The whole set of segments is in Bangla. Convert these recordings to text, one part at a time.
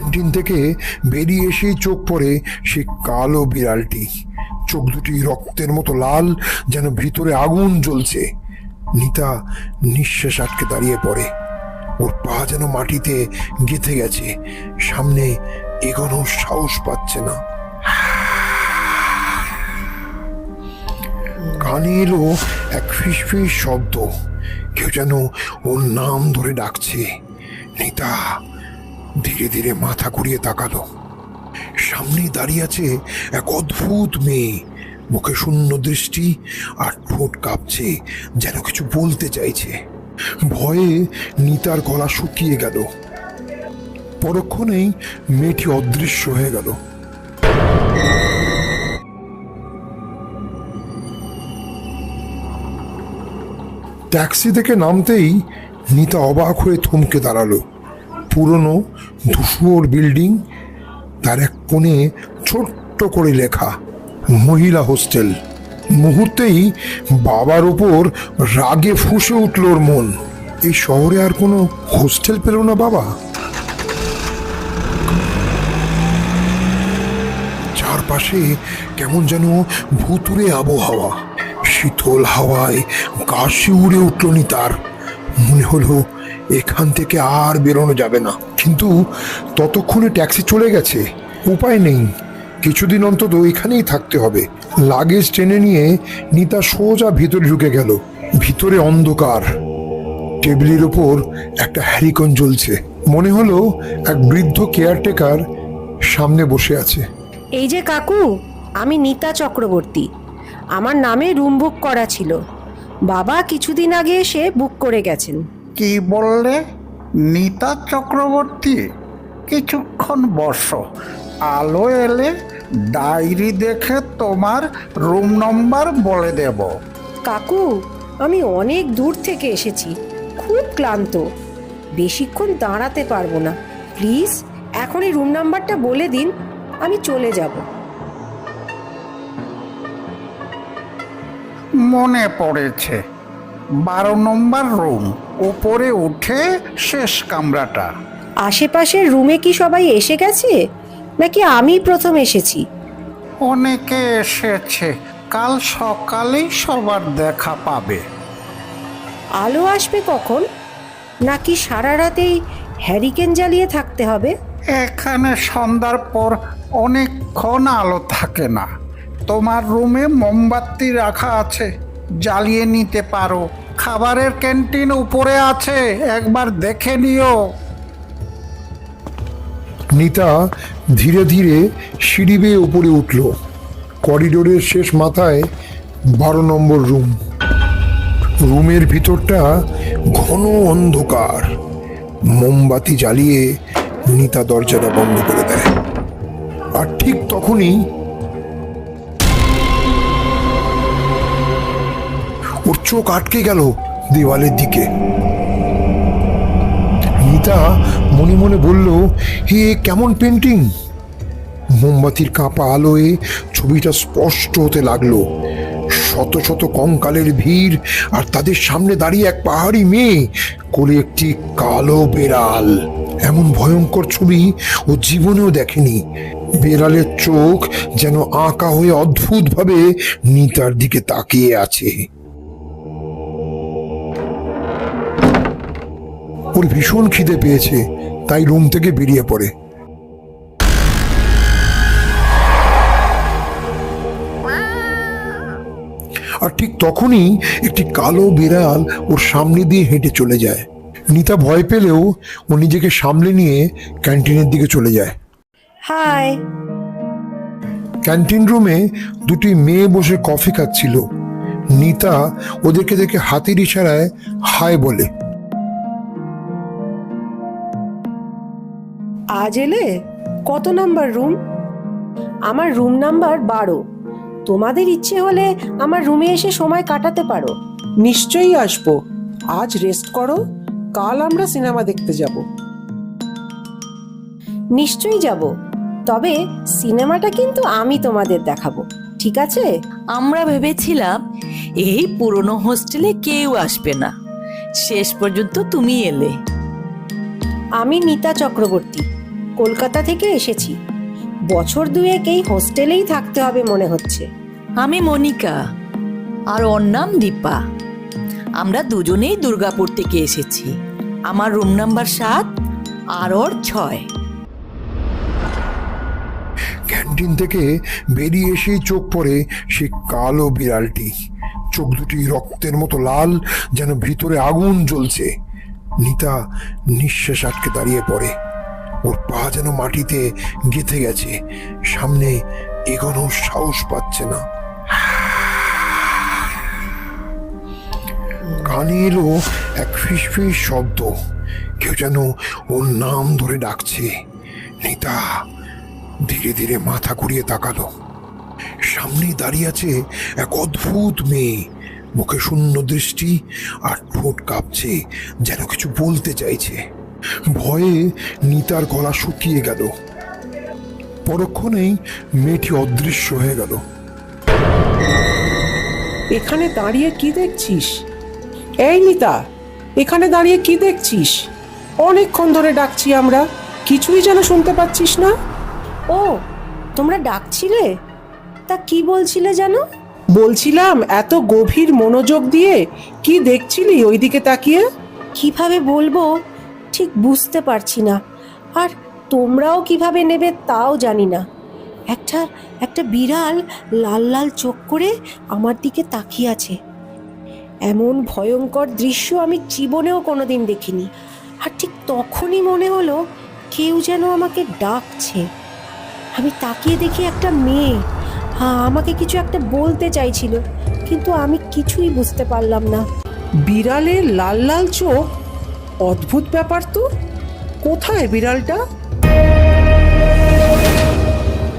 ক্যান্টিন থেকে বেরিয়ে এসেই চোখ পড়ে সে কালো বিড়ালটি। চোখ দুটি রক্তের মতো লাল, যেন ভিতরে আগুন জ্বলছে। নিতা নিঃশ্বাস আটকে দাঁড়িয়ে পড়ে। ওর পা যেন মাটিতে গেঁথে গেছে। সামনে এগোনোর সাহস পাচ্ছে না। কানে এলো এক ফিসফিস শব্দ। কেউ যেন ওর নাম ধরে ডাকছে। নিতা ধীরে ধীরে মাথা ঘুরিয়ে তাকালো। সামনে দাঁড়িয়ে আছে এক অদ্ভুত মেয়ে। মুখে শূন্য দৃষ্টি আর ঠোঁট কাঁপছে, যেন কিছু বলতে চাইছে। ভয়ে নিতার গলা শুকিয়ে গেল। পরক্ষণেই মেয়েটি অদৃশ্য হয়ে গেল। ট্যাক্সি থেকে নামতেই নিতা অবাক হয়ে থমকে দাঁড়াল। পুরনো ধূসর বিল্ডিং, তার এক কোণে ছোট্ট করে লেখা, মহিলা হোস্টেল। মুহূর্তেই বাবার ওপর রাগে ফুঁসে উঠল ওর মন। এই শহরে আর কোনো হোস্টেল পেল না বাবা? চারপাশে কেমন যেন ভুতুরে আবহাওয়া, শীতল হাওয়ায় গা শিউরে উঠল তার মনে হলো এখান থেকে আর বেরোনো যাবে না। কিন্তু ততক্ষণে ট্যাক্সি চলে গেছে। উপায় নেই। কিছুদিন অন্তত এখানেই থাকতে হবে। লাগেজ টেনে নিয়ে নিতা সোজা ভিতরে ঢুকে গেল। ভিতরে অন্ধকার। টেবিলের ওপর একটা হ্যারিকন জ্বলছে। মনে হলো এক বৃদ্ধ কেয়ারটেকার সামনে বসে আছে। এই যে কাকু, আমি নিতা চক্রবর্তী। আমার নামে রুম বুক করা ছিল। বাবা কিছুদিন আগে এসে বুক করে গেছেন। কি বললে? নিতা চক্রবর্তী কিছুক্ষণ বসো। আলো এলে ডায়েরি দেখে তোমার রুম নম্বর বলে দেব। কাকু আমি অনেক দূর থেকে এসেছি। খুব ক্লান্ত। বেশিক্ষণ দাঁড়াতে পারব না। প্লিজ এখনই রুম নাম্বারটা বলে দিন। আমি চলে যাব। মনে পড়েছে। বারো নম্বর রুম। উপরে উঠে শেষ কামরাটা। আশেপাশের রুমে কি সবাই এসে গেছে? নাকি আমি প্রথম এসেছি? অনেকে এসেছে। কাল সকালেই সবার দেখা পাবে। আলো আসবে কখন? নাকি সারা রাতেই হ্যারিকেন জ্বালিয়ে থাকতে হবে? এখানে সন্ধ্যার পর অনেকক্ষণ আলো থাকে না। তোমার রুমে মোমবাতি রাখা আছে। জ্বালিয়ে নিতে পারো। খাবারের ক্যান্টিন উপরে আছে। একবার দেখে নিও। নিতা ধীরে ধীরে সিঁড়ি বেয়ে উপরে উঠল। করিডোরের শেষ মাথায় বারো নম্বর রুম। রুমের ভিতরটা ঘন অন্ধকার। মোমবাতি জ্বালিয়ে নিতা দরজাটা বন্ধ করে দেয়। আর ঠিক তখনই চোখ আটকে গেল দেওয়ালের দিকে। নিতা মনে মনে বলল, হে, কেমন পেন্টিং মোমবাতির কাঁপা আলোয় ছবিটা স্পষ্ট হতে লাগল। শত শত কঙ্কালের ভিড় আর তাদের সামনে দাঁড়িয়ে এক পাহাড়ি মেয়ে কোলে একটি কালো বেড়াল। এমন ভয়ঙ্কর ছবি ও জীবনেও দেখেনি। বেড়ালের চোখ যেন আঁকা হয়ে অদ্ভুতভাবে নিতার দিকে তাকিয়ে আছে। ওর ভীষণ খিদে পেয়েছে তাই রুম থেকে বেরিয়ে পড়ে। আর ঠিক তখনই একটি কালো বিড়াল ওর সামনে দিয়ে হেঁটে চলে যায়। নিতা ভয় পেলেও ও নিজেকে সামলে নিয়ে ক্যান্টিনের দিকে চলে যায়। হাই। ক্যান্টিন রুমে দুটি মেয়ে বসে কফি খাচ্ছিল। নিতা ওদেরকে দেখে হাতির ইশারায় হাই বলে। আজ এলে কত নাম্বার রুম? আমার রুম নাম্বার বারো। তোমাদের ইচ্ছে হলে আমার রুমে এসে সময় কাটাতে পারো। নিশ্চয়ই আসব। আজ রেস্ট করো। কাল আমরা সিনেমা দেখতে যাব। নিশ্চয়ই যাব। তবে সিনেমাটা কিন্তু আমি তোমাদের দেখাবো। ঠিক আছে? আমরা ভেবেছিলাম এই পুরনো হোস্টেলে কেউ আসবে না। শেষ পর্যন্ত তুমি এলে। আমি নিতা চক্রবর্তী। কলকাতা থেকে এসেছি। বছর দুয়েক এই হোস্টেলেই থাকতে হবে মনে হচ্ছে। আমি মনিকা আর ওর নাম দীপা। আমরা দুজনেই দুর্গাপুর থেকে এসেছি। আমার রুম নাম্বার সাত আর ওর ছয়। ক্যান্টিন থেকে বেরিয়ে এসেই চোখ পড়ে সে কালো বিড়ালটি। চোখ দুটি রক্তের মতো লাল যেন ভিতরে আগুন জ্বলছে। নিতা নিঃশ্বাস আটকে দাঁড়িয়ে পড়ে। ওর পা যেন মাটিতে গেঁথে গেছে। সামনে এগোনোর সাহস পাচ্ছে না। কানে এলো এক ফিসফিস শব্দ। কেউ যেন ওর নাম ধরে ডাকছে। নিতা ধীরে ধীরে মাথা ঘুরিয়ে তাকালো। সামনে দাঁড়িয়ে আছে এক অদ্ভুত মেয়ে। মুখে শূন্য দৃষ্টি আর ঠোঁট কাঁপছে, যেন কিছু বলতে চাইছে। ভয়ে নিতার গলা শুকিয়ে গেল। পরক্ষণেই মেয়েটি অদৃশ্য হয়ে গেল। এখানে দাঁড়িয়ে কি দেখছিস? এই নিতা এখানে দাঁড়িয়ে কি দেখছিস? অনেকক্ষণ ধরে ডাকছি আমরা কিছুই যেন শুনতে পাচ্ছিস না। ও তোমরা ডাকছিলে? তা কি বলছিলে যেন? বলছিলাম এত গভীর মনোযোগ দিয়ে কি দেখছিলি ওইদিকে তাকিয়ে? কীভাবে বলব? ঠিক বুঝতে পারছি না। আর তোমরাও কীভাবে নেবে তাও জানি না। একটা একটা বিড়াল লাল লাল চোখ করে আমার দিকে তাকিয়ে আছে। এমন ভয়ঙ্কর দৃশ্য আমি জীবনেও কোনোদিন দেখিনি। আর ঠিক তখনই মনে হলো কেউ যেন আমাকে ডাকছে। আমি তাকিয়ে দেখি একটা মেয়ে। হ্যাঁ আমাকে কিছু একটা বলতে চাইছিল, কিন্তু আমি কিছুই বুঝতে পারলাম না। বিড়ালের লাল লাল চোখ অদ্ভুত ব্যাপার তো। কোথায় বিড়ালটা?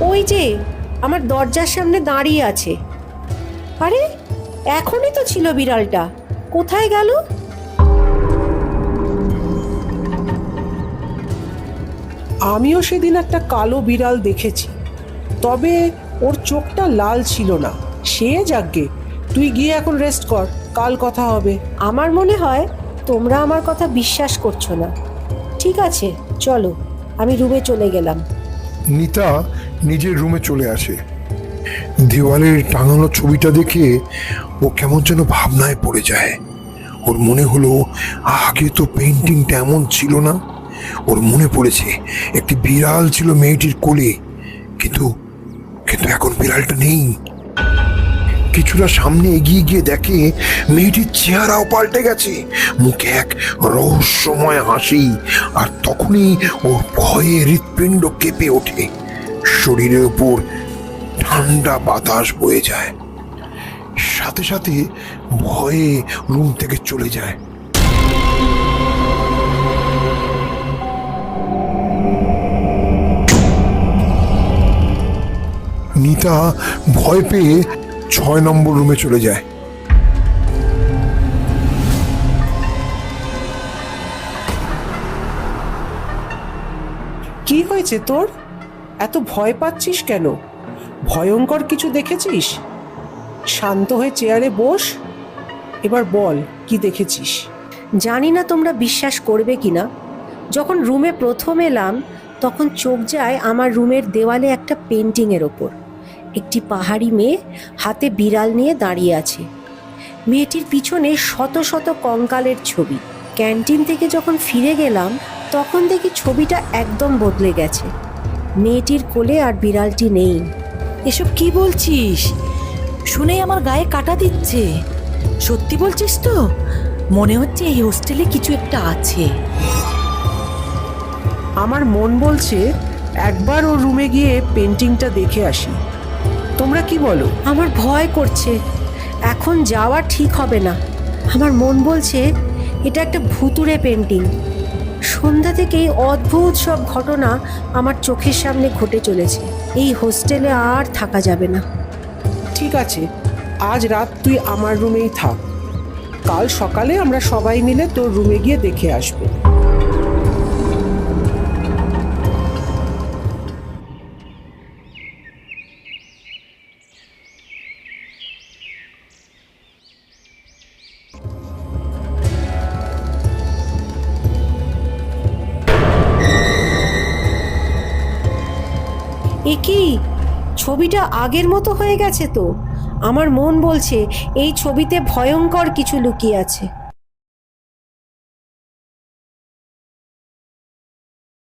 ওই যে আমার দরজার সামনে দাঁড়িয়ে আছে। আরে এখনই তো ছিল বিড়ালটা। কোথায় গেল? আমিও সেদিন একটা কালো বিড়াল দেখেছি। তবে ওর চোখটা লাল ছিল না। সে যাকগে তুই গিয়ে এখন রেস্ট কর কাল কথা হবে। আমার মনে হয় তোমরা আমার কথা বিশ্বাস করছ না। ঠিক আছে, চলো, আমি রুমে চলে গেলাম। নিতা নিজের রুমে চলে আসে। দেওয়ালের টাঙানো ছবিটা দেখে ও কেমন যেন ভাবনায় পড়ে যায়। ওর মনে হলো, আগে তো পেন্টিংটা এমন ছিল না। ওর মনে পড়েছে, একটি বিড়াল ছিল মেয়েটির কোলে। কিন্তু কিন্তু এখন বিড়ালটা নেই। কিছুটা সামনে এগিয়ে গিয়ে দেখে মেয়েটির চেহারাও পাল্টে গেছে। মুখে এক রহস্যময় হাসি, আর তখনই ওর ভয়ে হৃৎপিণ্ড কেঁপে ওঠে। শরীরের উপর ঠান্ডা বাতাস বয়ে যায়। সাথে সাথে ভয়ে রুম থেকে চলে যায়। নিতা ভয় পেয়ে ছয় নম্বর রুমে চলে যায়। কি হয়েছে তোর? এত ভয় পাচ্ছিস কেন? ভয়ঙ্কর কিছু দেখেছিস? শান্ত হয়ে চেয়ারে বস। এবার বল কি দেখেছিস? জানি না তোমরা বিশ্বাস করবে কি না যখন রুমে প্রথম এলাম তখন চোখ যায় আমার রুমের দেওয়ালে একটা পেন্টিংয়ের ওপর। একটি পাহাড়ি মেয়ে হাতে বিড়াল নিয়ে দাঁড়িয়ে আছে। মেয়েটির পিছনে শত শত কঙ্কালের ছবি। ক্যান্টিন থেকে যখন ফিরে গেলাম, তখন দেখি ছবিটা একদম বদলে গেছে। মেয়েটির কোলে আর বিড়ালটি নেই। এসব কি বলছিস? শুনেই আমার গায়ে কাটা দিচ্ছে। সত্যি বলছিস তো? মনে হচ্ছে এই হোস্টেলে কিছু একটা আছে। আমার মন বলছে একবার ওর রুমে গিয়ে পেন্টিংটা দেখে আসি। তোমরা কি বলো? আমার ভয় করছে। এখন যাওয়া ঠিক হবে না। আমার মন বলছে এটা একটা ভুতুরে পেন্টিং সন্ধ্যা থেকেই অদ্ভুত সব ঘটনা আমার চোখের সামনে ঘটে চলেছে। এই হোস্টেলে আর থাকা যাবে না। ঠিক আছে আজ রাত তুই আমার রুমেই থাক। কাল সকালে আমরা সবাই মিলে তোর রুমে গিয়ে দেখে আসব। এ কি? ছবিটা আগের মতো হয়ে গেছে তো। আমার মন বলছে, এই ছবিতে ভয়ঙ্কর কিছু লুকিয়ে আছে।